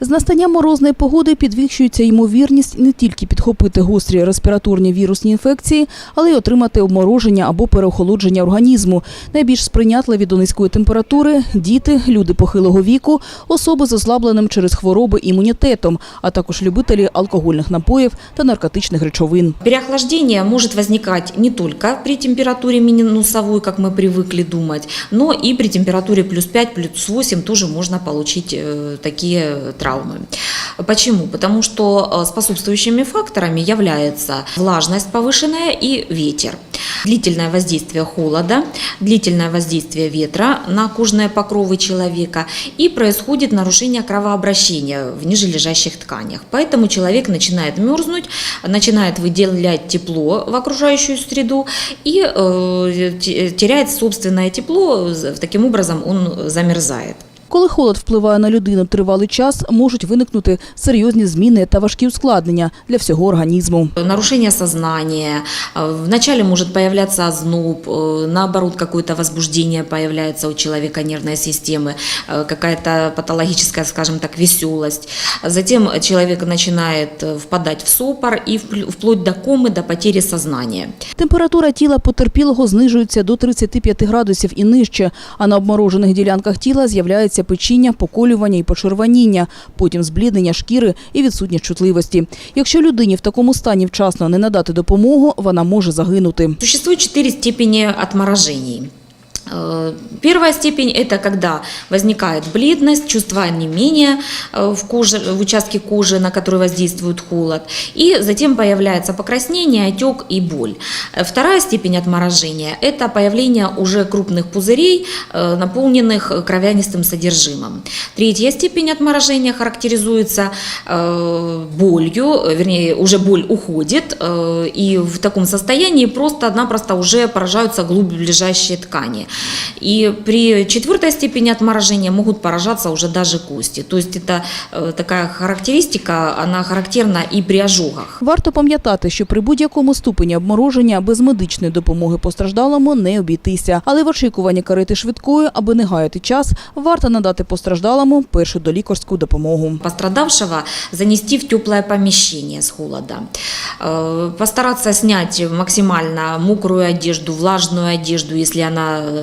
З настанням морозної погоди підвищується ймовірність не тільки підхопити гострі респіраторні вірусні інфекції, але й отримати обмороження або переохолодження організму. Найбільш сприйнятливі до низької температури – діти, люди похилого віку, особи з ослабленим через хвороби імунітетом, а також любителі алкогольних напоїв та наркотичних речовин. Переохлаждение может возникать не только при температуре минусовой, как мы привыкли думать, но и при температуре плюс 5, плюс 8 тоже можно получить э, такие Травмы. Почему? Потому что э, способствующими факторами являются влажность повышенная и ветер. Длительное воздействие холода, длительное воздействие ветра на кожные покровы человека и происходит нарушение кровообращения в нижележащих тканях. Поэтому человек начинает мерзнуть, начинает выделять тепло в окружающую среду и э, те- теряет собственное тепло, таким образом он замерзает. Коли холод впливає на людину тривалий час, можуть виникнути серйозні зміни та важкі ускладнення для всього організму. Нарушение сознания, э, вначале может появляться озноб, э, наоборот какое-то возбуждение появляется у человека нервной системы, э, какая-то патологическая, скажем так, веселость. Затем человек начинает э, впадать в сопор и впль- вплоть до комы, до потери сознания. Температура тіла потерпілого знижується до 35 градусів і нижче, а на обморожених ділянках тіла з'являється печіння, поколювання і почервоніння, потім збліднення шкіри і відсутність чутливості. Якщо людині в такому стані вчасно не надати допомогу, вона може загинути. Существует чотири степені отморожений. Э, Первая степень – это когда возникает бледность, чувство онемения э, в, коже, в участке кожи, на который воздействует холод, и затем появляется покраснение, отек и боль. Э, Вторая степень отморожения – это появление уже крупных пузырей, наполненных кровянистым содержимым. Третья степень отморожения характеризуется болью, вернее, уже боль уходит, и в таком состоянии просто-напросто уже поражаются глубже ткани. И при четвертой степени отморожения могут поражаться уже даже кости. То есть это э, такая характеристика, она характерна и при ожогах. Варто пам'ятати, що при будь-якому ступені обмороження без медичної допомоги постраждалому не обійтися. Але в очікуванні карети швидкої, аби не гаяти час, варто надати постраждалому першу долікарську допомогу. пострадавшего занести в теплое помещение с холода. Э, Постараться снять максимально мокрую одежду, влажную одежду, если она, э, вы-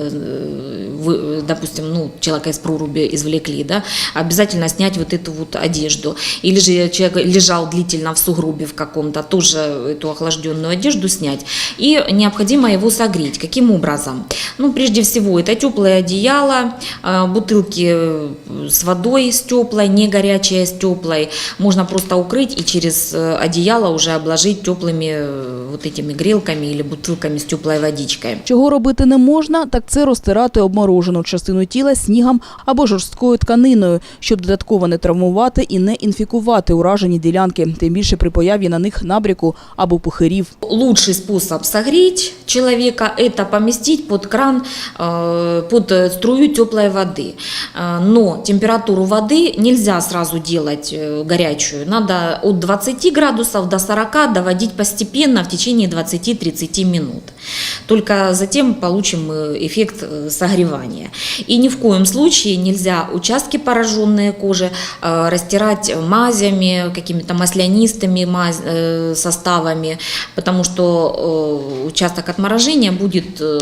допустим, ну, человека из проруби извлекли, да, обязательно снять вот эту вот одежду. Или же человек лежал длительно в сугробе в каком-то, тоже эту охлажденную одежду снять. И необходимо его согреть. Каким образом? Ну, прежде всего, это теплое одеяло, э, бутылки э, с водой с теплой, не горячая с теплой. Можно просто укрыть и через э, одеяло уже обложить теплыми э, вот этими грелками или бутылками с теплой водичкой. Чого робити не можна, так це розтирати обморожену частину тіла снігом або жорсткою тканиною, щоб додатково не травмувати і не інфікувати уражені ділянки, тим більше при появі на них набряку або пухирів. Лучший способ согреть человека – это поместить под кран, э, под э, струю теплой воды. Э, Но температуру воды нельзя сразу делать э, горячую. Надо от 20 градусов до 40 доводить постепенно в течение 20-30 минут. Только затем получим э, эффект э, согревания. И ни в коем случае нельзя участки пораженные кожи э, растирать мазями, какими-то маслянистыми мазь- э, составами, потому что э, участок отморожения будет э,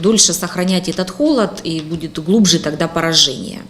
дольше сохранять этот холод и будет глубже тогда поражение.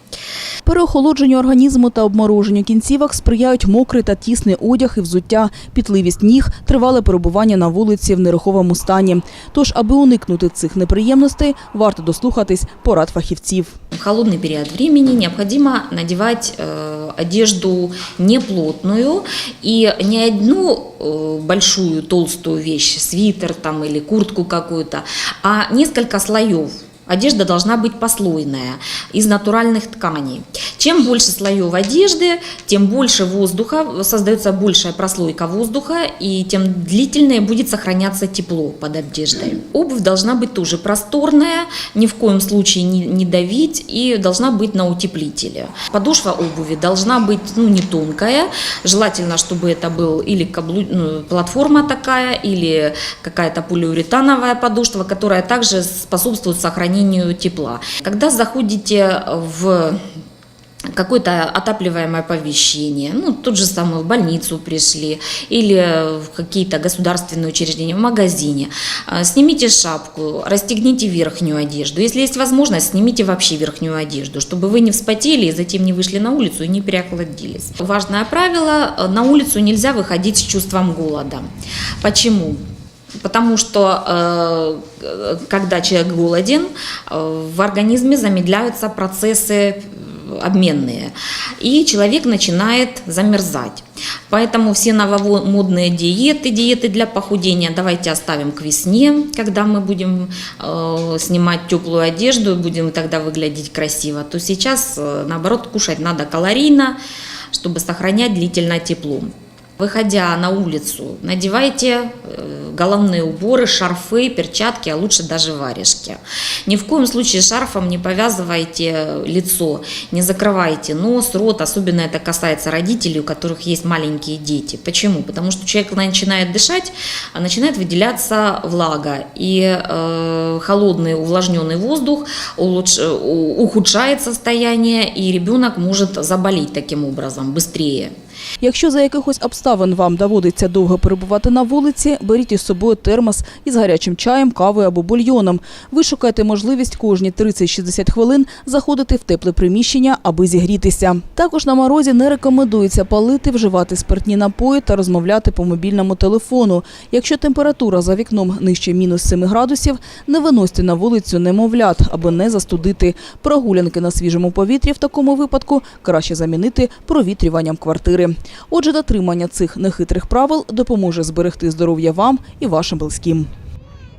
Переохолодженню організму та обмороженню кінцівок сприяють мокрий та тісний одяг і взуття, пітливість ніг, тривале перебування на вулиці в нерухомому стані. Тож, аби уникнути цих неприємностей, варто дослухатись порад фахівців. В холодный период времени необходимо надевать э, одежду неплотную и не одну э, большую толстую вещь, свитер там или куртку какую-то, а несколько слоев. Одежда должна быть послойная, из натуральных тканей. Чем больше слоев одежды, тем больше воздуха, создается большая прослойка воздуха, и тем длительнее будет сохраняться тепло под одеждой. Обувь должна быть тоже просторная, ни в коем случае не, не давить, и должна быть на утеплителе. Подошва обуви должна быть ну, не тонкая, желательно, чтобы это был или каблу- ну, платформа такая, или какая-то полиуретановая подошва, которая также способствует сохранению тепла. Когда заходите в какое-то отапливаемое помещение, ну, тот же самый в больницу пришли или в какие-то государственные учреждения, в магазине. А, Снимите шапку, расстегните верхнюю одежду. Если есть возможность, снимите вообще верхнюю одежду, чтобы вы не вспотели и затем не вышли на улицу и не переохладились. Важное правило, э, на улицу нельзя выходить с чувством голода. Почему? Потому что э, когда человек голоден, э, в организме замедляются процессы э, обменные, и человек начинает замерзать. Поэтому все новомодные диеты, диеты для похудения давайте оставим к весне, когда мы будем э, снимать теплую одежду будем тогда выглядеть красиво. То сейчас, наоборот, кушать надо калорийно, чтобы сохранять длительное тепло. Выходя на улицу, надевайте головные уборы, шарфы, перчатки, а лучше даже варежки. Ни в коем случае шарфом не повязывайте лицо, не закрывайте нос, рот, особенно это касается родителей, у которых есть маленькие дети. Почему? Потому что человек начинает дышать, а начинает выделяться влага, и э, холодный увлажненный воздух улучш- ухудшает состояние, и ребенок может заболеть таким образом быстрее. Якщо за якихось обставин вам доводиться довго перебувати на вулиці, беріть із собою термос із гарячим чаєм, кавою або бульйоном. Ви шукайте можливість кожні 30-60 хвилин заходити в тепле приміщення, аби зігрітися. Також на морозі не рекомендується палити, вживати спиртні напої та розмовляти по мобільному телефону. Якщо температура за вікном нижче мінус 7 градусів, не виносьте на вулицю немовлят, аби не застудити. Прогулянки на свіжому повітрі в такому випадку краще замінити провітрюванням квартири. Отже, дотримання цих нехитрих правил допоможе зберегти здоров'я вам і вашим близьким.